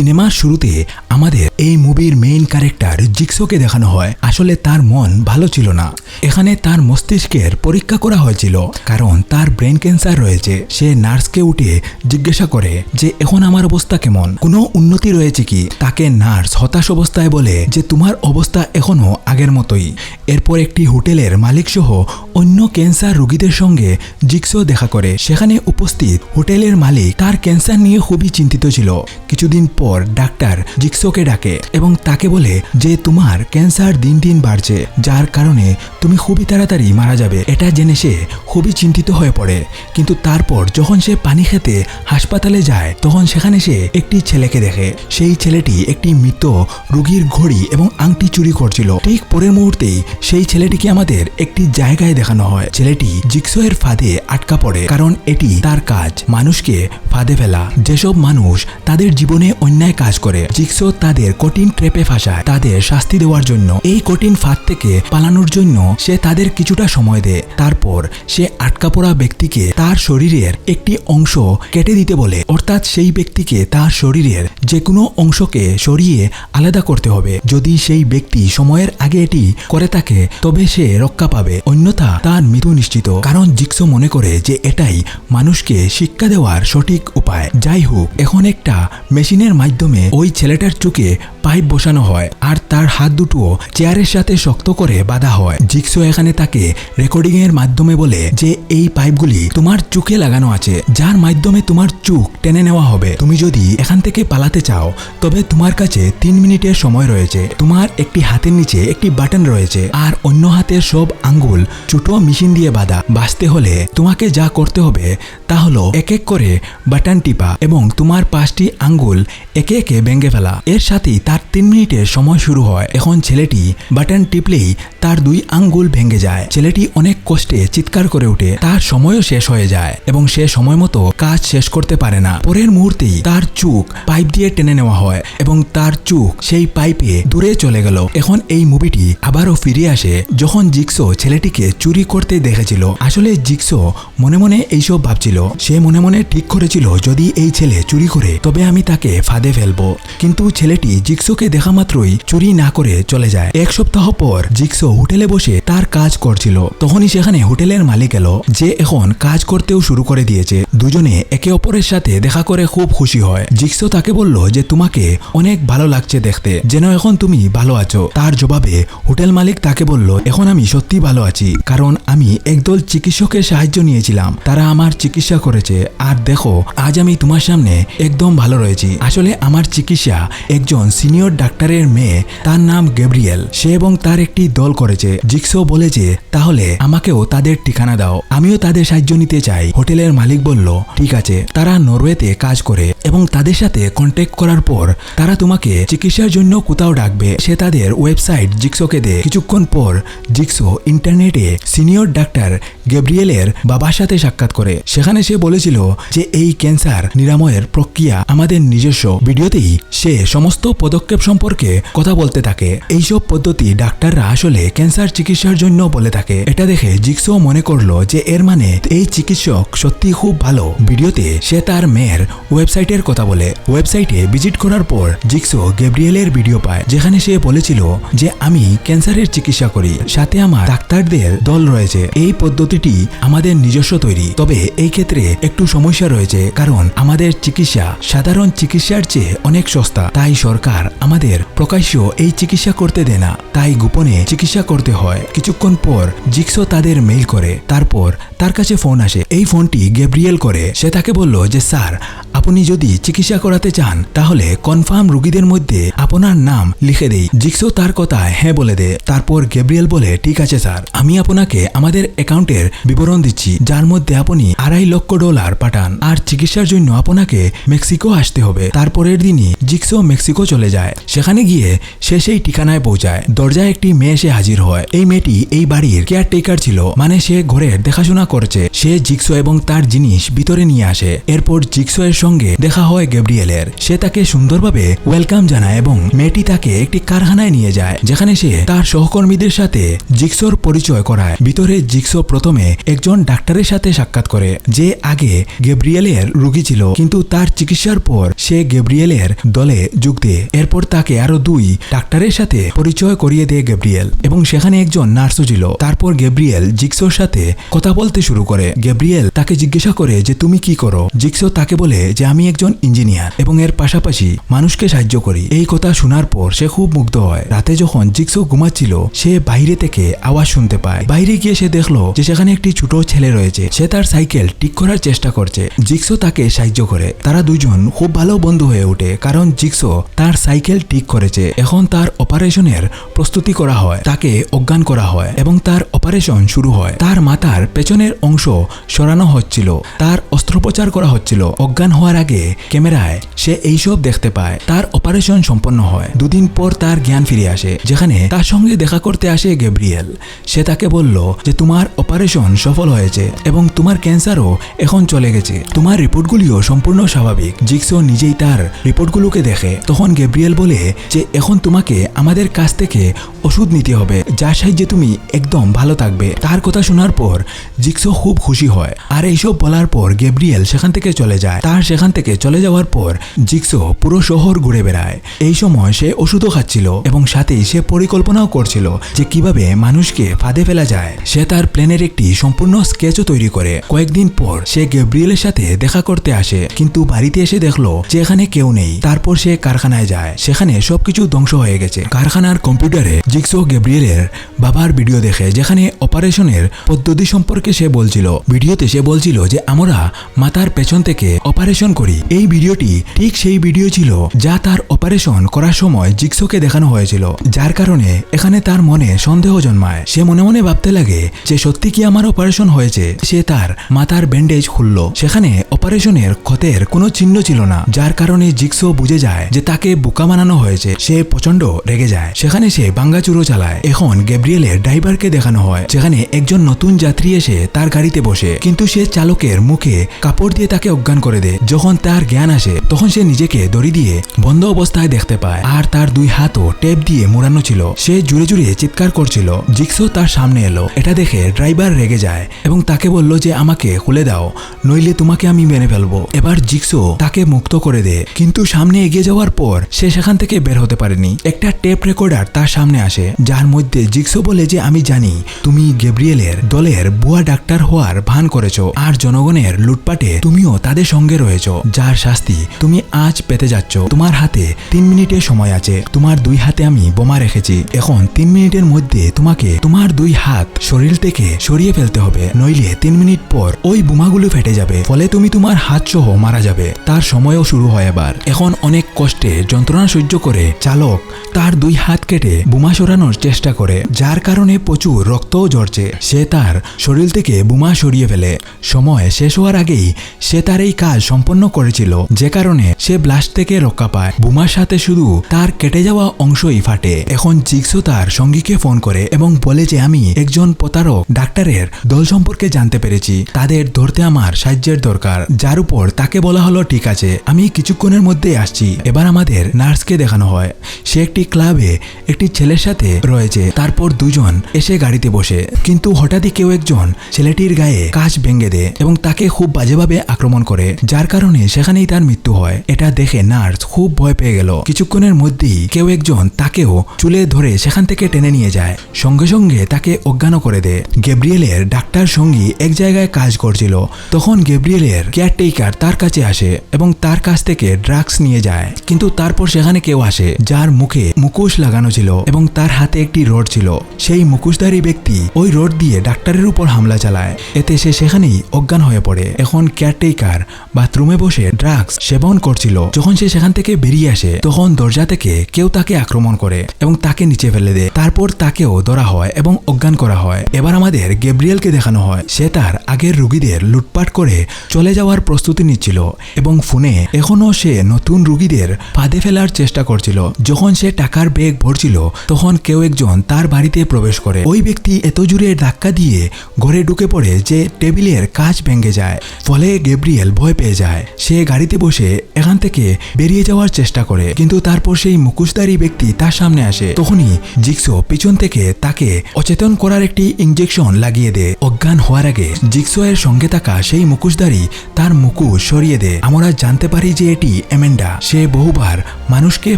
সিনেমার শুরুতে আমাদের এই মুভির মেইন ক্যারেক্টার জিক্সোকে দেখানো হয়। আসলে তার মন ভালো ছিল না। এখানে তার মস্তিষ্কের পরীক্ষা করা হয়েছিল, কারণ তার ব্রেন ক্যান্সার রয়েছে। সে নার্সকে উঠে জিজ্ঞাসা করে যে, এখন আমার অবস্থা কেমন? কোনো উন্নতি রয়েছে কি? তাকে নার্স হতাশ অবস্থায় বলে যে, তোমার অবস্থা এখনও আগের মতোই। এরপর একটি হোটেলের মালিক সহ অন্য ক্যান্সার রোগীদের সঙ্গে জিক্সো দেখা করে। সেখানে উপস্থিত হোটেলের মালিক তার ক্যান্সার নিয়ে খুবই চিন্তিত ছিল। কিছুদিন পর ডাক্তার জিক্সোকে ডাকে এবং তাকে বলে যে তোমার ক্যান্সার দিন দিন বাড়ছে, যার কারণে তুমি খুবই তাড়াতাড়ি মারা যাবে। এটা জেনে সে খুবই চিন্তিত হয়ে পড়ে। কিন্তু তারপর যখন সে পানি খেতে হাসপাতালে যায়, তখন সেখানে সে একটি ছেলেকে দেখে। সেই ছেলেটি একটি মৃত রুগীর ঘড়ি এবং আংটি চুরি করছিল। ঠিক পরের মুহূর্তেই সেই ছেলেটিকে আমাদের একটি জায়গায় দেখানো হয়। ছেলেটি জিক্সো এর ফাঁদে আটকা পড়ে, কারণ এটি তার কাজ, মানুষকে ফাঁদে ফেলা। যেসব মানুষ তাদের জীবনে অন্যায় কাজ করে। জিক্সো তাদের কঠিন ট্রেপে ফাঁসায়। তাদের শাস্তি দেওয়ার জন্য এই কঠিন ফাঁদ থেকে পালানোর জন্য সে তাদের কিছুটা সময় দেয়। তারপর সে আটকা পড়া ব্যক্তিকে তার শরীরের একটি অংশ কেটে দিতে বলে। অর্থাৎ সেই ব্যক্তিকে তার শরীরের যে কোনো অংশকে সরিয়ে আলাদা করতে হবে। যদি সেই ব্যক্তি সময়ের আগে এটি করে থাকে, তবে সে রক্ষা পাবে। অন্যথা তার মৃত্যু নিশ্চিত। কারণ জিক্সো মনে করে যে এটাই মানুষকে শিক্ষা দেওয়ার সঠিক উপায়। যাই হোক, এখন একটা মেশিনের মাধ্যমে ওই ছেলেটার চোখে পাইপ বসানো হয় আর তার হাত দুটো চেয়ারের সাথে শক্ত করে বাঁধা হয়। জিক্সো এখানে তাকে রেকর্ডিং এর মাধ্যমে বলে যে, এই পাইপগুলি তোমার চোখে লাগানো আছে। যার মাধ্যমে তোমার চোখ টেনে নেওয়া হবে। তুমি যদি এখান থেকে পালাতে চাও, তবে তোমার কাছে তিন মিনিটের সময় রয়েছে। তোমার একটি হাতের নিচে একটি বাটন রয়েছে আর অন্য হাতের সব আঙ্গুল ছোট মেশিন দিয়ে বাঁধা। বাঁচতে হলে তোমাকে যা করতে হবে তা হলো এক এক করে বাটন টিপা এবং তোমার পাঁচটি আঙ্গুল একে একে ভেঙে ফেলা। এর সাথেই তার তিন মিনিটের সময় শুরু হয়। এখন ছেলেটি বাটন টিপলেই তার দুই আঙ্গুল ভেঙে যায়। ছেলেটি অনেক কষ্টে চিৎকার করে ওঠে। তার সময়ও শেষ হয়ে যায় এবং সে সময় মতো কাজ শেষ করতে পারে না। পরের মুহূর্তেই তার চোখ পাইপ দিয়ে টেনে নেওয়া হয় এবং তার চোখ সেই পাইপে দূরে চলে গেল। এখন এই মুভিটি আবারও ফিরে আসে যখন জিক্সো ছেলেটিকে চুরি করতে দেখেছিল। আসলে জিক্সো মনে মনে এইসব ভাবছিল। সে মনে মনে ঠিক করেছিল, যদি এই ছেলে চুরি করে, তবে আমি তাকে ফাঁদে ফেলব। কিন্তু ছেলেটি জিক্সোকে দেখা মাত্রই চুরি না করে চলে যায়। এক সপ্তাহ পর জিক্সো হোটেলে বসে তার কাজ করছিল। তখনই সেখানে হোটেলের মালিক এলো, যে এখন কাজ করতেও শুরু করে দিয়েছে। দুজনে একে অপরের সাথে দেখা করে খুব খুশি হয়। জিক্সো তাকে বলল যে তোমাকে অনেক ভালো লাগছে দেখতে। যেন এখন তুমি ভালো আছো। তার জবাবে হোটেল মালিক তাকে বলল, এখন আমি সত্যি ভালো আছি। কারণ আমি একদল চিকিৎসকের সাহায্য নিয়েছিলাম। তারা আমার চিকিৎসা করেছে। আর দেখো, আজ আমি তোমার সামনে একদম ভালো রয়েছি। আসলে আমার চিকিৎসা একজন সিনিয়র ডাক্তারের মেয়ে, তার নাম গ্যাব্রিয়েল সে এবং তার একটি দল করেছে। জিক্সো বলেছে তাহলে আমাকেও তাদের ঠিকানা দাও। আমিও তাদের সাহায্য নিতে চাই। হোটেলের মালিক বলল, ঠিক আছে। তারা নরওয়েতে কাজ করে এবং তাদের সাথে কন্ট্যাক্ট করার পর তারা তোমাকে চিকিৎসার জন্য কোথাও ডাকবে। সে তাদের ওয়েবসাইট জিক্সোকে দেয়। কিছুক্ষণ পর জিক্সো ইন্টারনেটে সিনিয়র ডাক্তার গ্যাব্রিয়েলের বাবার সাথে সাক্ষাৎ করে। সেখানে সে বলেছিল যে এই ক্যান্সার নিরাময়ের প্রক্রিয়া আমাদের নিজস্ব। ভিডিওতেই সে সমস্ত পদক্ষেপ সম্পর্কে কথা বলতে থাকে। এইসব পদ্ধতি ডাক্তাররা আসলে ক্যান্সার চিকিৎসার জন্য বলে থাকে। এটা দেখে জিক্সো মনে করল যে এর মানে এই চিকিৎসক সত্যি খুব ভালো। ভিডিওতে সে তার মেয়ের ওয়েবসাইটের কথা বলে। ওয়েবসাইটে ভিজিট করার পর জিক্সো গ্যাব্রিয়েলের ভিডিও পায়, যেখানে সে বলেছিল যে আমি ক্যান্সারের চিকিৎসা করি। সাথে আমার ডাক্তারদের দল রয়েছে। এই পদ্ধতিটি আমাদের নিজস্ব তৈরি। তবে এই ক্ষেত্রে একটু সমস্যা রয়েছে, কারণ আমাদের চিকিৎসা সাধারণ চিকিৎসার চেয়ে অনেক সস্তা। তাই সরকার আমাদের প্রকাশ্য এই চিকিৎসা করতে দেয় না। তাই গোপনে চিকিৎসা করতে হয়। কিছুক্ষণ পর জিক্সো তাদের মেইল করে। তারপর তার কাছে ফোন আসে। এই ফোনটি গ্যাব্রিয়েল করে। সে তাকে বলল যে, স্যার, আপনি যদি চিকিৎসা করাতে চান তাহলে কনফার্ম রোগীদের মধ্যে আপনার নাম লিখে দেই। জিক্সো তার কথায় হ্যাঁ বলে দে। তারপর গ্যাব্রিয়েল বলে, ঠিক আছে স্যার। আমি আপনাকে আমাদের অ্যাকাউন্টের বিবরণ দিচ্ছি, যার মধ্যে আপনি আড়াই লক্ষ ডলার পাঠান। আর চিকিৎসার জন্য আপনাকে মেক্সিকো আসতে হবে। তারপরের দিনই জিক্সো মেক্সিকো চলে যায়। সেখানে গিয়ে সে সেই ঠিকানায় পৌঁছায়। দরজায় একটি মেয়ে এসে হাজির হয়। এই মেয়েটি এই বাড়ির কেয়ারটেকার ছিল। মানে সে ঘরের দেখাশোনা করছে। সে জিক্সো এবং তার জিনিস ভিতরে নিয়ে আসে। এরপর জিক্সো এর সঙ্গে দেখা হয় গ্যাব্রিয়েলের সে তাকে সুন্দরভাবে ওয়েলকাম জানায় এবং মেয়েটি তাকে একটি কারখানায় নিয়ে যায়, যেখানে সে তার সহকর্মীদের সাথে জিক্সোর পরিচয় করায়। ভিতরে জিক্সো প্রথমে একজন ডাক্তারের সাথে সাক্ষাৎ করে, যে আগে গেব্রিয়েলের রোগী ছিল, কিন্তু তার চিকিৎসার পর সে গেব্রিয়েলের দলে যোগ দেয়। এরপর তাকে আরও দুই ডাক্তারের সাথে পরিচয় করিয়ে দেয় গেব্রিয়েল এবং সেখানে একজন নার্সও ছিল। তারপর গেব্রিয়েল জিক্সোর সাথে কথা বলতে শুরু করে। গেব্রিয়েল তাকে জিজ্ঞাসা করে যে, তুমি কি করো? জিক্সো তাকে বলে যে, আমি একজন ইঞ্জিনিয়ার এবং এর পাশাপাশি মানুষকে সাহায্য করি। এই কথা শোনার পর সে খুব মুগ্ধ হয়। রাতে যখন জিক্সো ঘুমাচ্ছিল, সে বাইরে থেকে আওয়াজ শুনতে পায়। বাইরে গিয়ে সে দেখল যে সেখানে একটি ছোট ছেলে রয়েছে। সে তার সাইকেল ঠিক করার চেষ্টা করছে। জিক্সো তাকে সাহায্য করে। তারা দুজন খুব ভালো বন্ধু হয়ে ওঠে, কারণ জিক্সো তার সাইকেল ঠিক করেছে। এখন তার অপারেশনের প্রস্তুতি করা হয়। তাকে অজ্ঞান করা হয় এবং তার অপারেশন শুরু হয়। তার মাথার পেছনের অংশ সরানো হচ্ছিল। তার অস্ত্রোপচার করা হচ্ছিল। অজ্ঞান হওয়ার আগে ক্যামেরায় সে এইসব দেখতে পায়। তার অপারেশন সম্পন্ন হয়। দুদিন পর তার জ্ঞান ফিরে আসে, যেখানে তার সঙ্গে দেখা করতে আসে গেব্রিয়েল সে তাকে বলল যে, তোমার অপারেশন সফল হয়েছে এবং তোমার ক্যান্সারও এখন চলে গেছে। তোমার রিপোর্টগুলিও সম্পূর্ণ স্বাভাবিক। জিক্সো নিজেই তার রিপোর্টগুলোকে দেখে। তখন গেব্রিয়েল বলে যে, এখন তোমাকে আমাদের কাছ থেকে ওষুধ নিতে হবে। যার সাহায্যে তুমি একদম ভালো থাকবে। তার কথা শোনার পর জিক্সো খুব খুশি হয়। আর এইসব বলার পর গেব্রিয়েল সেখান থেকে চলে যায়। তার সেখান থেকে চলে যাওয়ার পর জিক্সো পুরো শহর ঘুরে বেড়ায়। এই সময় সে ওষুধও খাচ্ছিল এবং সাথেই সে পরিকল্পনাও করছিল যে কীভাবে মানুষকে ফাঁদে ফেলা যায়। সে তার প্ল্যানের একটি সম্পূর্ণ স্কেচও তৈরি করে। কয়েকদিন পর সে গেব্রিয়েলের সাথে দেখা করতে আসে, কিন্তু বাড়িতে এসে দেখল যে এখানে কেউ নেই। তারপর সে কারখানায় যায়। সেখানে সবকিছু ধ্বংস হয়ে গেছে। কারখানার কম্পিউটারে জিক্সো গেব্রিয়েলের বাবার ভিডিও দেখে, যেখানে অপারেশনের পদ্ধতি সম্পর্কে সে বলছিল। ভিডিওতে সে বলছিল যে আমরা মাথার পেছন থেকে অপারেশন করি। এই ভিডিওটি ঠিক সেই ভিডিও ছিল যা তার অপারেশন করার সময় জিক্সোকে দেখানো হয়েছিল, যার কারণে এখানে তার মনে সন্দেহ জন্মায়। সে মনে মনে ভাবতে লাগে যে সত্যি কি আমার অপারেশন হয়েছে? সে তার মাথার ব্যান্ডেজ খুলল। সেখানে অপারেশনের ক্ষতের কোনো চিহ্ন ছিল না, যার কারণে জিক্সো বুঝে যায় যে তাকে বোকা বানানো হয়েছে। সে প্রচণ্ড রেগে যায়। সেখানে সে বাঙ্গাচুরো চালায়। এখন গ্যাব্রিয়েলের ড্রাইভারকে দেখানো হয়, যেখানে একজন নতুন যাত্রী এসে তার গাড়িতে বসে। কিন্তু সে চালকের মুখে কাপড় দিয়ে তাকে অজ্ঞান করে দেয়। যখন তার জ্ঞান আসে, তখন সে নিজেকে দড়ি দিয়ে বন্ধ অবস্থায় দেখতে পায়। আর তার দুই হাতও টেপ দিয়ে মোড়ানো ছিল। সে জুড়ে জুড়ে চিৎকার করছিল। জিক্সো তার সামনে এলো। এটা দেখে ড্রাইভার রেগে যায় এবং তাকে বলল যে, আমাকে খুলে দাও, নইলে তোমাকে আমি মেনে ফেলব। এবার জিক্সো তাকে মুক্ত করে দেয় কিন্তু সামনে এগিয়ে যাওয়ার পর সে সেখান থেকে বের হতে পারেনি। একটা টেপ রেকর্ডার তার সামনে আসে, যার মধ্যে জিক্সো বলে যে, আমি জানি, তুমি গেব্রিয়েলের দলের বুয়া ডাক্তার হওয়ার ভান করেছ। আর জনগণের লুটপাটে তুমিও তাদের সঙ্গে রয়েছো। যার শাস্তি তুমি আজ পেতে যাচ্ছ। তোমার হাতে তিন মিনিটের সময় আছে। তোমার দুই হাতে আমি বোমা রেখেছি। এখন তিন মিনিটের মধ্যে তোমাকে তোমার দুই হাত শরীর থেকে সরিয়ে ফেলতে হবে। নইলে তিন মিনিট পর ওই বোমাগুলো ফেটে যাবে। ফলে তুমি তোমার হাত সহ মারা যাবে। তার সময়ও শুরু হয় এবার। এখন অনেক কষ্টে যন্ত্রণা সহ্য করে চালক তার দুই হাত কেটে বোমা সরানোর চেষ্টা করে। যার কারণে প্রচুর রক্তও ঝরছে। সে তার শরীর থেকে বোমা সরিয়ে ফেলে। সময় শেষ হওয়ার আগেই সে তার এই কাজ সম্পন্ন করেছিল। যে কারণে সে ব্লাস্ট থেকে রক্ষা পায়। বোমার সাথে শুধু তার কেটে যাওয়া অংশই ফাটে। এখন জিক্সো তার সঙ্গীকে ফোন করে এবং বলে যে, আমি একজন প্রতারক। ডাক্তারের দল সম্পর্কে জানতে পেরেছি। তাদের ধরতে আমার সাহায্যের দরকার। যার উপর তাকে বলা হলো, ঠিক আছে, আমি কিছুক্ষণের মধ্যেই আসছি। এবার আমাদের নার্সকে দেখানো হয়। সে একটি ক্লাবে একটি ছেলের সাথে রয়েছে। তারপর দুজন এসে গাড়িতে বসে। কিন্তু হঠাৎই কেউ একজন ছেলেটির গায়ে কাজ ভেঙে দেয় এবং তাকে খুব বাজেভাবে আক্রমণ করে, যার কারণে সেখানেই তার মৃত্যু হয়। এটা দেখে নার্স খুব ভয় পেয়ে গেল। কিছুক্ষণের মধ্যেই কেউ একজন তাকেও চুলে ধরে সেখান থেকে টেনে নিয়ে যায়। সঙ্গে সঙ্গে তাকে অজ্ঞানও করে দেয়। গেব্রিয়েলের ডাক্তার সঙ্গী এক জায়গায় কাজ করছিল। তখন গেব্রিয়েলের কেয়ারটেকার তার কাছে আসে এবং তার কাছ থেকে ড্রাগস নিয়ে যায়। কিন্তু তারপর সেখানে কেউ আসে, যার মুখে মুখোশ লাগানো ছিল এবং তার হাতে একটি রড ছিল। সেই মুখোশধারী ব্যক্তি ওই রড দিয়ে ডাক্তারের উপর হামলা চালায়। এতে সে সেখানেই অজ্ঞান হয়ে পড়ে। এখন কেয়ারটেকার বাথরুমে বসে ড্রাগস সেবন করছিল। যখন সে সেখান থেকে বেরিয়ে আসে, তখন দরজা থেকে কেউ তাকে আক্রমণ করে এবং তাকে নিচে ফেলে দেয়। তারপর তাকেও ধরা হয় এবং অজ্ঞান করা হয়। এবার আমাদের গেব্রিয়েলকে দেখানো হয়। সে তার আগের রুগীদের লুটপাট করে চলে যাওয়ার প্রস্তুতি নিচ্ছিল এবং ফোনে এখনও সে নতুন রুগীদের ফাঁদে ফেলার চেষ্টা করছিল। যখন যখন সে টাকার ব্যাগ ভরছিল, তখন কেউ একজন তার বাড়িতে প্রবেশ করে। ওই ব্যক্তি এত জোরে ধাক্কা দিয়ে ঘরে ঢুকে পড়ে যে টেবিলের কাজ ভেঙে যায়। ফলে গেব্রিয়েল ভয় পেয়ে যায়। সে গাড়িতে বসে এখান থেকে বেরিয়ে যাওয়ার চেষ্টা করে, কিন্তু তারপর সেই মুখোশধারী ব্যক্তি তার সামনে আসে। তখনই জিক্সো পিছন থেকে তাকে অচেতন করার একটি ইঞ্জেকশন লাগিয়ে দেয়। অজ্ঞান হওয়ার আগে জিক্সো এর সঙ্গে থাকা সেই মুখোশধারী তার মুখোশ সরিয়ে দেয়। আমরা জানতে পারি যে এটি এমেন্ডা সে বহুবার মানুষকে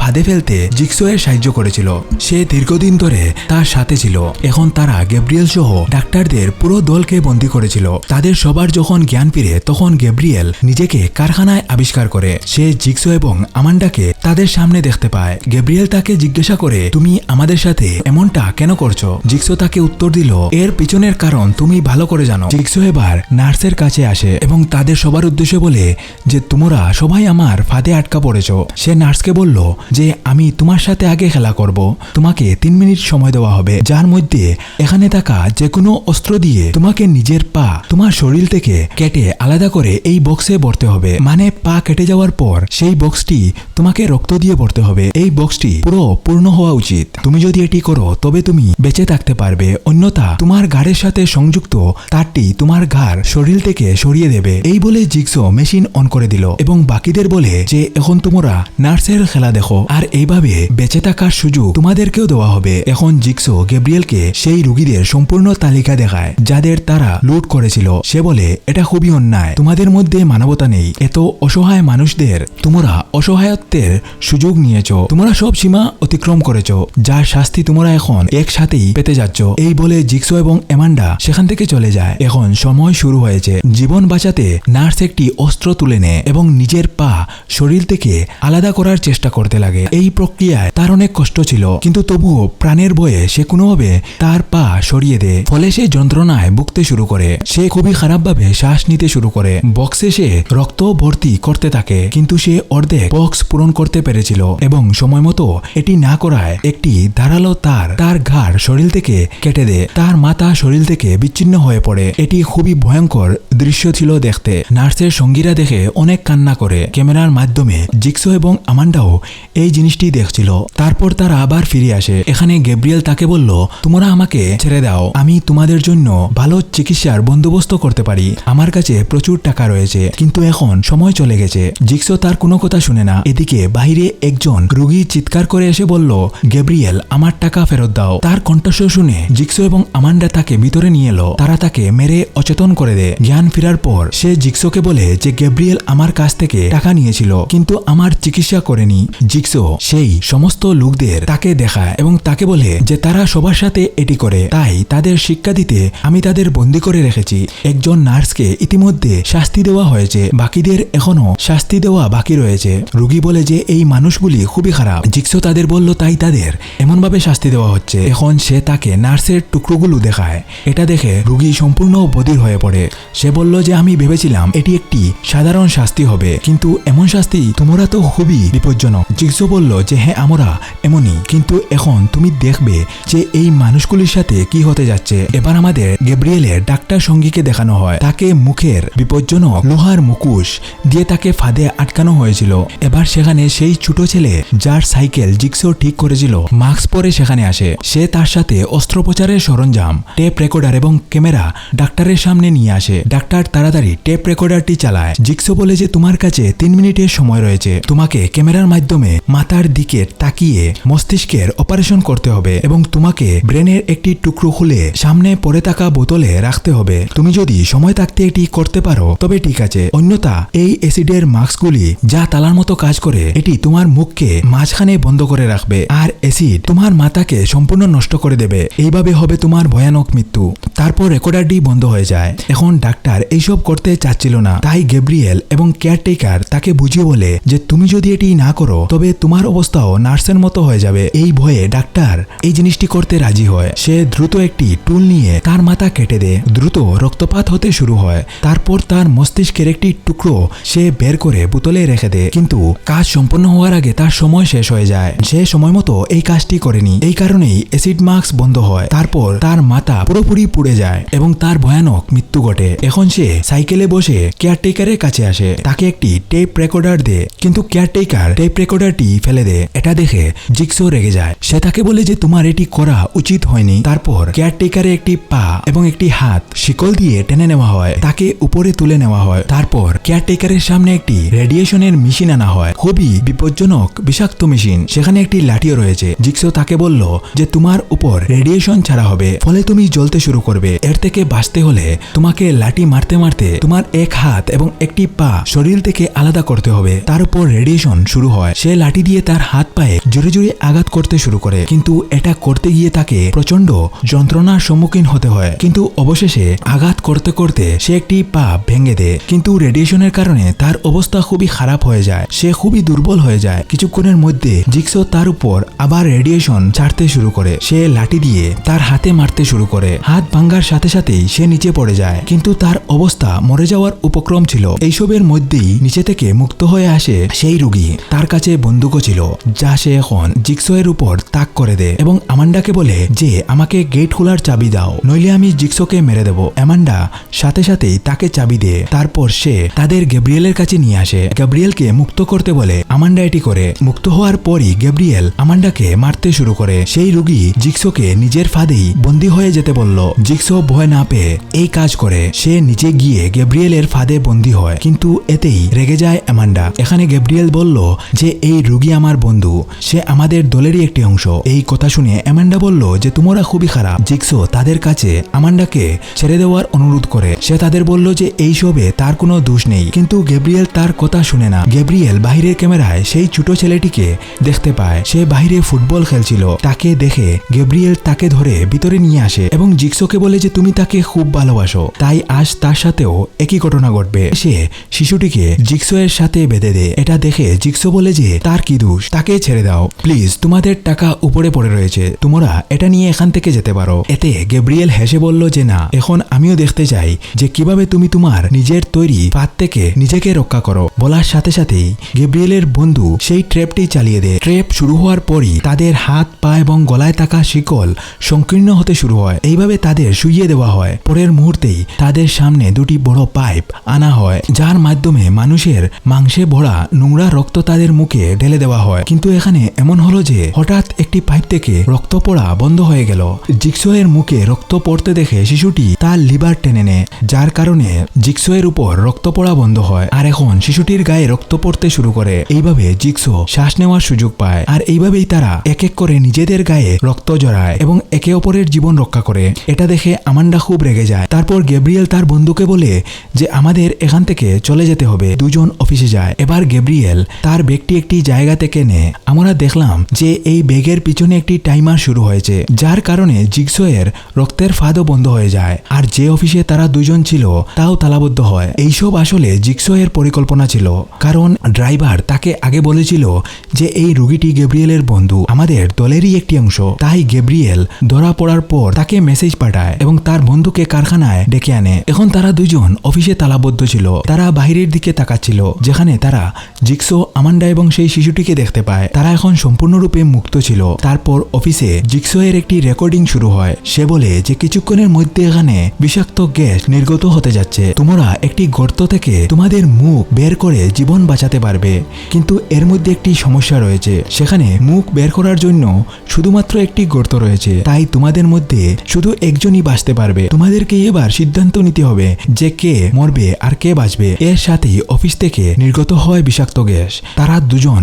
ফাঁদে ফেলতে জিক্সো এর সাহায্য করেছিল। সে দীর্ঘদিন ধরে তার সাথে ছিল। এখন তারা গেব্রিয়েল সহ ডাক্তারদের পুরো দলকে বন্দী করেছিল। তাদের সবার যখন জ্ঞান ফিরে, তখন গেব্রিয়েল নিজেকে কারখানায় আবিষ্কার করে। সে জিক্সো এবং আমান্ডাকে তাদের সামনে দেখতে পায়। গেব্রিয়েল তাকে জিজ্ঞাসা করে, তুমি আমাদের সাথে এমনটা কেন করছ? জিক্সো তাকে উত্তর দিল, এর পিছনের কারণ তুমি ভালো করে জানো। জিক্সো এবার নার্সের কাছে আসে এবং তাদের সবার উদ্দেশ্যে বলে যে, তোমরা সবাই আমার ফাঁদে আটকা পড়েছ। সে নার্সকে বলল যে, আমি তোমার সাথে আগে খেলা করব। তোমাকে তিন মিনিট সময় দেওয়া হবে। যার মধ্যে এখানে থাকা যে কোনো অস্ত্র দিয়ে তোমাকে নিজের পা, তোমার শরীর থেকে কেটে আলাদা করে এই বক্সে ভরতে হবে। মানে পা কেটে যাওয়ার পর সেই বক্সটি তোমাকে রক্ত দিয়ে ভরতে হবে। এই বক্সটি পুরো পূর্ণ হওয়া উচিত। তুমি যদি এটি করো, তবে তুমি বেঁচে থাকতে পারবে। অন্যথা তোমার ঘাড়ের সাথে সংযুক্ত তারটি তোমার ঘাড় শরীর থেকে সরিয়ে দেবে। এই বলে জিক্সো মেশিন অন করে দিল এবং বাকিদের বলে যে, এখন তোমরা নার্সের খেলা দেখো। আর এইভাবে বেঁচে থাকার সুযোগ তোমাদেরকেও দেওয়া হবে। এখন জিক্সো গেব্রিয়েলকে সেই রুগীদের সম্পূর্ণ তালিকা দেখায়, যাদের তারা লুট করেছিল। সে বলে, এটা খুবই অন্যায়। তোমাদের মধ্যে মানবতা নেই। এত অসহায় মানুষদের তোমরা অসহায়ত্বের সুযোগ নিয়েছ। তোমরা সব সীমা অতিক্রম করেছ। যার শাস্তি তোমরা এখন একসাথেই পেতে যাচ্ছ। এই বলে জিক্সো এবং এমান্ডা সেখান থেকে চলে যায়। এখন সময় শুরু হয়েছে। জীবন বাঁচাতে নার্স একটি অস্ত্র তুলে নেয় এবং নিজের পা শরীর থেকে আলাদা করার চেষ্টা করতে লাগে। এই প্রক্রিয়ায় তার অনেক কষ্ট ছিল। কিন্তু তবুও প্রাণের ভয়ে সে কোনোভাবে তার পা সরিয়ে দেয়। ফলে সে যন্ত্রণায় ভুগতে শুরু করে। সে খুবই খারাপভাবে শ্বাস নিতে শুরু করে। বক্সে সে রক্ত ভর্তি করতে থাকে। কিন্তু সে অর্ধেক বক্স পূরণ করতে পেরেছিল এবং সময় মতো এটি না করায় একটি ধারালো তার তার ঘাড় শরীর থেকে কেটে দেয়। তার মাথা শরীর থেকে বিচ্ছিন্ন হয়ে পড়ে। এটি খুবই ভয়ঙ্কর দৃশ্য ছিল দেখতে। নার্সের সঙ্গীরা দেখে অনেক কান্না করে। ক্যামেরার মাধ্যমে জিক্সো এবং আমান্ডাও এই জিনিসটি দেখছিল তারপর তারা আবার ফিরে আসে। এখানে গেব্রিয়েল তাকে বলল, তোমরা আমাকে ছেড়ে দাও। আমি তোমাদের জন্য ভালো চিকিৎসার বন্দোবস্ত করতে পারি। আমার কাছে প্রচুর টাকা রয়েছে। কিন্তু এখন সময় চলে গেছে। জিক্সো তার কোনো কথা শুনে না। এদিকে বাইরে একজন রুগী চিৎকার করে এসে বলল, গেব্রিয়েল, আমার টাকা ফেরত দাও। তার কণ্ঠস্বর শুনে জিক্সো এবং আমান্ডা তাকে ভিতরে নিয়ে এলো। তারা তাকে মেরে অচেতন করে দেয়। জ্ঞান ফেরার পর সে জিক্সোকে বলে যে, গেব্রিয়েল আমার কাছ থেকে টাকা নিয়েছিল, কিন্তু আমার চিকিৎসা করেনি। জিক্সো সেই সমস্ত লোকদের তাকে দেখায় এবং তাকে বলে যে তারা সবার সাথে এটি করে। তাই তাদের শিক্ষা দিতে আমি তাদের বন্দি করে রেখেছি। একজন নার্সকে ইতিমধ্যে শাস্তি দেওয়া হয়েছে। বাকিদের এখনও শাস্তি দেওয়া বাকি রয়েছে। রুগী বলে যে এই মানুষগুলি খুবই খারাপ। জিক্সো তাদের বলল, তাই তাদের এমনভাবে শাস্তি দেওয়া হচ্ছে। এখন সে তাকে নার্সের টুকরোগুলো দেখায়। এটা দেখে রুগী সম্পূর্ণ বধির হয়ে পড়ে। সে বলল যে, আমি ভেবেছিলাম এটি একটি সাধারণ শাস্তি হবে। কিন্তু এমন শাস্তি তোমরা তো খুবই বিপজ্জনক। জিক্সো বলল যে হ্যাঁ আমরা এমনই কিন্তু এখন তুমি দেখবে যে এই মানুষগুলির সাথে কি হতে যাচ্ছে। এবার আমাদের গেব্রিয়েলের ডাক্তার সঙ্গীকে দেখানো হয়। তাকে মুখের বিপজ্জনক লোহার মুকুশ দিয়ে তাকে ফাঁদে আটকানো হয়েছিল। এবার সেখানে সেই ছোট ছেলে যার সাইকেল জিক্সো ঠিক করেছিল, মাস্ক পরে সেখানে আসে। সে তার সাথে অস্ত্রোপচারের সরঞ্জাম, টেপ রেকর্ডার এবং ক্যামেরা ডাক্তারের সামনে নিয়ে আসে। ডাক্তার তাড়াতাড়ি টেপ রেকর্ডারটি চালায়। জিক্সো বলে যে, তোমার কাছে তিন মিনিটের সময় রয়েছে। তোমাকে ক্যামেরার মাধ্যমে মাথার দিকে তাকিয়ে মস্তিষ্কের অপারেশন করতে হবে এবং তোমাকে ব্রেনের একটি টুকরো খুলে সামনে পড়ে থাকা বোতলে রাখতে হবে। তুমি যদি সময় থাকতে এটি করতে পারো, তবে ঠিক আছে। অন্যথা, এই অ্যাসিডের মাস্কগুলি যা তালার মতো কাজ করে, এটি তোমার মুখকে মাঝখানে বন্ধ করে রাখবে আর অ্যাসিড তোমার মাথাকে সম্পূর্ণ নষ্ট করে দেবে। এইভাবে হবে তোমার ভয়ানক মৃত্যু। তারপর রেকর্ডারটি বন্ধ হয়ে যায়। এখন ডাক্তার এইসব করতে চাচ্ছিল না। তাই গেব্রিয়েল এবং কেয়ারটেকার তাকে বুঝিয়ে বলে যে, তুমি যদি এটি না করো, তবে তোমার অবস্থাও নার্সের মতো হয়ে যাবে। এই ভয়ে ডাক্তার এই জিনিসটি করতে রাজি হয়। সে দ্রুত একটি টুল নিয়ে তার মাথা কেটে দেয়। দ্রুত রক্তপাত হতে শুরু হয়। তারপর তার মস্তিষ্কের একটি টুকরো সে বের করে বোতলে রেখে দেয়। কিন্তু কাজ সম্পন্ন হওয়ার আগে তার সময় শেষ হয়ে যায়। সে সময় মতো এই কাজটি করেনি। এই কারণেই অ্যাসিড মাস্ক বন্ধ হয়। তারপর তার মাথা পুরোপুরি পুড়ে যায় এবং তার ভয়ানক মৃত্যু ঘটে। এখন সে সাইকেলে বসে কেয়ারটেকারের কাছে আসে। তাকে একটি টেপ রেকর্ডার দেয়। কিন্তু কেয়ারটেকার টেপ রেকর্ডারটি ফেলে দেয়। এটা দেখে জিক্সো রেগে যায়। সে তাকে বলে যে, তোমার এটি করা উচিত হয়নি। তারপর কেয়ারটেকারে একটি পা এবং একটি হাত শিকল দিয়ে টেনে নেওয়া হয়। তাকে উপরে তুলে নেওয়া হয়। তারপর কেয়ারটেকারের সামনে একটি রেডিয়েশনের মেশিন আনা হয়। খুবই বিপজ্জনক, বিষাক্ত মেশিন। সেখানে একটি লাঠিও রয়েছে। জিক্সো তাকে বলল যে, তোমার উপর রেডিয়েশন ছাড়া হবে। ফলে তুমি জ্বলতে শুরু করবে। এর থেকে বাঁচতে হলে তোমাকে লাঠি মারতে মারতে তোমার এক হাত এবং একটি পা শরীর থেকে আলাদা করতে হবে। তার উপর রেডিয়েশন শুরু হয়। সে লাঠি দিয়ে তার হাত পায়ে জোরে জোরে আঘাত করতে শুরু করে। কিন্তু এটা করতে গিয়ে তাকে প্রচণ্ড যন্ত্রণার সম্মুখীন হতে হয়। কিন্তু অবশেষে আঘাত করতে করতে সে একটি পা ভেঙে দেয়। কিন্তু রেডিয়েশনের কারণে তার অবস্থা খুবই খারাপ হয়ে যায়। সে খুবই দুর্বল হয়ে যায়। কিছুক্ষণের মধ্যে জিক্সো তার উপর আবার রেডিয়েশন ছাড়তে শুরু করে। সে লাঠি দিয়ে তার হাতে মারতে শুরু করে। হাত ভাঙ্গার সাথে সাথেই সে নিচে পড়ে যায়। কিন্তু তার অবস্থা মরে যাওয়ার উপক্রম ছিল। এইসবের মধ্যেই নিচে থেকে মুক্ত হয়ে আসে সেই রুগী। তার কাছে বন্দুকও ছিল। যা সে এখন জিক্সো এর উপর তাক করে দেয় এবং আমান্ডাকে বলে যে, আমাকে গেট খোলার চাবি দাও, নইলে আমি জিক্সোকে মেরে দেব। অ্যামান্ডা সাথে সাথেই তাকে চাবি দেয় তারপর সে তাদের গ্যাব্রিয়েলের কাছে নিয়ে আসে। গ্যাব্রিয়েলকে মুক্ত করতে বলে আমান্ডা এটি করে। মুক্ত হওয়ার পরই গ্যাব্রিয়েল আমান্ডাকে মারতে শুরু করে। সেই রুগী জিক্সোকে নিজের ফাঁদেই বন্দী হয়ে যেতে বলল। জিক্সো ভয় না পেয়ে এই কাজ করে। সে নিচে গিয়ে গ্যাব্রিয়েলের ফাঁদে বন্দী হয়। কিন্তু এতেই রেগে যায় অ্যামান্ডা এখানে গ্যাব্রিয়েল বলল যে, এই রুগী আমার বন্ধু, সে আমাদের দলেরই একটি অংশ। এই কথা শুনে অ্যামান্ডা বলল যে তোমরা খুবই খারাপ। জিক্সো তাদের কাছে আমান্ডাকে ছেড়ে দেওয়ার অনুরোধ করে। সে তাদের বলল যে এইসবে তার কোনো দোষ নেই। কিন্তু গ্যাব্রিয়েল তার কথা শুনে না। গ্যাব্রিয়েল বাইরের ক্যামেরায় সেই ছোট ছেলেটিকে দেখতে পায়। সে বাইরে ফুটবল খেলছিল। তাকে দেখে গ্যাব্রিয়েল তাকে ধরে ভিতরে নিয়ে আসে এবং জিক্সোকে বলে যে তুমি তাকে খুব ভালোবাসো। তাই আজ তার সাথেও একই ঘটনা ঘটবে। সে শিশুটিকে জিক্সো এর সাথে বেঁধে দেয়। এটা দেখে জিক্সো বলে যে তার কি দোষ? তাকে ছেড়ে দাও। প্লিজ, তোমাদের টাকা উপরে পড়ে রয়েছে। তোমরা এটা নিয়ে এখান থেকে যেতে পারো। এতে গ্যাব্রিয়েল হেসে বলল যে না, এখন আমিও দেখতে চাই যে কীভাবে তুমি তোমার নিজের তৈরি ফাঁদ থেকে নিজেকে রক্ষা করো। বলার সাথে সাথেই গ্যাব্রিয়েলের বন্ধু সেই ট্র্যাপটি চালিয়ে দেয়। ট্র্যাপ শুরু হওয়ার পরই তাদের হাত, পা এবং গলায় থাকা শিকল সংকীর্ণ হতে শুরু হয়। এইভাবে তাদের শুইয়ে দেওয়া হয়। পরের মুহূর্তেই তাদের সামনে দুটি বড় পাইপ আনা হয়, যার মাধ্যমে মানুষের মাংসে ভরা নোংরা রক্ত তাদের মুখে ঢেলে দেওয়া হয়। কিন্তু এখানে এমন হলো যে হঠাৎ একটি পাইপ থেকে রক্ত পড়া বন্ধ হয়ে গেল। জিক্সোয়ের মুখে রক্ত পড়তে দেখে শিশুটি তার লিভার টেনে নেয়, যার কারণে জিক্সোয়ের উপর রক্ত পড়া বন্ধ হয়। আর এখন শিশুটির গায়ে রক্ত পড়তে শুরু করে। এইভাবে জিক্সো শ্বাস নেওয়ার সুযোগ পায়। আর এইভাবেই তারা এক এক করে নিজেদের গায়ে রক্ত জড়ায় এবং একে অপরের জীবন রক্ষা করে। এটা দেখে আমান্ডা খুব রেগে যায়। তারপর গেব্রিয়েল তার বন্ধুকে বলে যে, আমাদের এখান থেকে চলে যেতে হবে। দুজন অফিসে যায়। এবার গেব্রিয়েল তার ব্যাগটি একটি জায়গা থেকে নেয়। আমরা দেখলাম যে এই ব্যাগের পিছনে একটি টাইমার শুরু হয়েছে, যার কারণে জিক্সো এর রক্তের ফাঁদও বন্ধ হয়ে যায়। আর যে অফিসে তারা দুজন ছিল, তাও তালাবদ্ধ হয়। এইসব আসলে জিক্সো এর পরিকল্পনা ছিল। কারণ ড্রাইভার তাকে আগে বলেছিল যে এই রুগীটি গেব্রিয়েলের বন্ধু, আমাদের দলেরই একটি অংশ। তাই গেব্রিয়েল ধরা পড়ার পর তাকে মেসেজ পাঠায় এবং তার বন্ধুকে কারখানায় ডেকে আনে। এখন তারা দুজন অফিসে তালাবদ্ধ ছিল। তারা বাইরের দিকে তাকাচ্ছিল, যেখানে তারা জিক্সো আমান্ডা এবং সেই শিশুটিকে দেখতে পায়। তারা এখন সম্পূর্ণরূপে মুক্ত ছিল। তারপর অফিসে জিক্সো এর একটি রেকর্ডিং শুরু হয়। সে বলে যে কিছুক্ষণের মধ্যে এখানে বিষাক্ত গ্যাস নির্গত হতে যাচ্ছে। তোমরা একটি গর্ত থেকে তোমাদের মুখ বের করে জীবন বাঁচাতে পারবে। কিন্তু এর মধ্যে একটি সমস্যা রয়েছে। সেখানে মুখ বের করার জন্য শুধুমাত্র একটি গর্ত রয়েছে। তাই তোমাদের মধ্যে শুধু একজনই বাঁচতে পারবে। তোমাদেরকে এবার সিদ্ধান্ত নিতে হবে যে কে মরবে আর কে বাঁচবে। এর সাথেই অফিস থেকে নির্গত হয় বিষাক্ত গ্যাস। তারা দুজন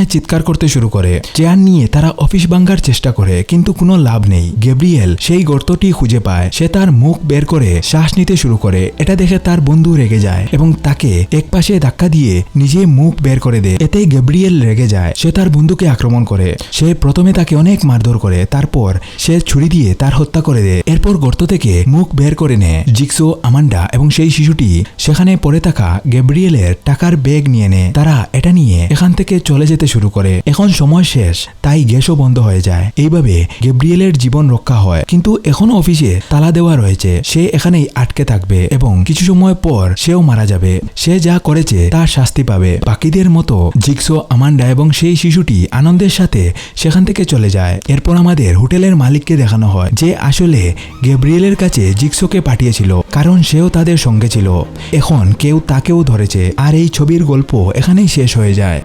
যন্ত্রণায় চিৎকার করতে শুরু করে। চেয়ার নিয়ে তারা অফিস ভাঙ্গার চেষ্টা করে, কিন্তু কোনো লাভ নেই। গেব্রিয়েল সেই গর্তটি খুঁজে পায়। সে তার মুখ বের করে শ্বাস নিতে শুরু করে। এটা দেখে তার বন্ধু রেগে যায় এবং তাকে একপাশে ধাক্কা দিয়ে নিজে মুখ বের করে দেয়। এতে গেব্রিয়েল রেগে যায়। সে তার বন্ধুকে আক্রমণ করে। সে প্রথমে তাকে অনেক মারধর করে। তারপর সে ছুরি দিয়ে তার হত্যা করে দেয়। এরপর গর্ত থেকে মুখ বের করে নেয় জিক্সো, আমান্ডা এবং সেই শিশুটি। সেখানে পড়ে থাকা গেব্রিয়েলের টাকার ব্যাগ নিয়ে নেয়। তারা এটা নিয়ে এখান থেকে চলে যেতে শুরু করে। এখন সময় শেষ, তাই গ্যাসও বন্ধ হয়ে যায়। এইভাবে গেব্রিয়েলের জীবন রক্ষা হয়। কিন্তু এখনও অফিসে তালা দেওয়া রয়েছে সে এখানেই আটকে থাকবে এবং কিছু সময় পর সেও মারা যাবে। সে যা করেছে তার শাস্তি পাবে। বাকিদের মতো জিক্সো আমান্ডা এবং সেই শিশুটি আনন্দের সাথে সেখান থেকে চলে যায়। এরপর আমাদের হোটেলের মালিককে দেখানো হয়, যে আসলে গেব্রিয়েলের কাছে জিক্সোকে পাঠিয়েছিল, কারণ সেও তাদের সঙ্গে ছিল। এখন কেউ তাকেও ধরেছে। আর এই ছবির গল্প এখানেই শেষ হয়ে যায়।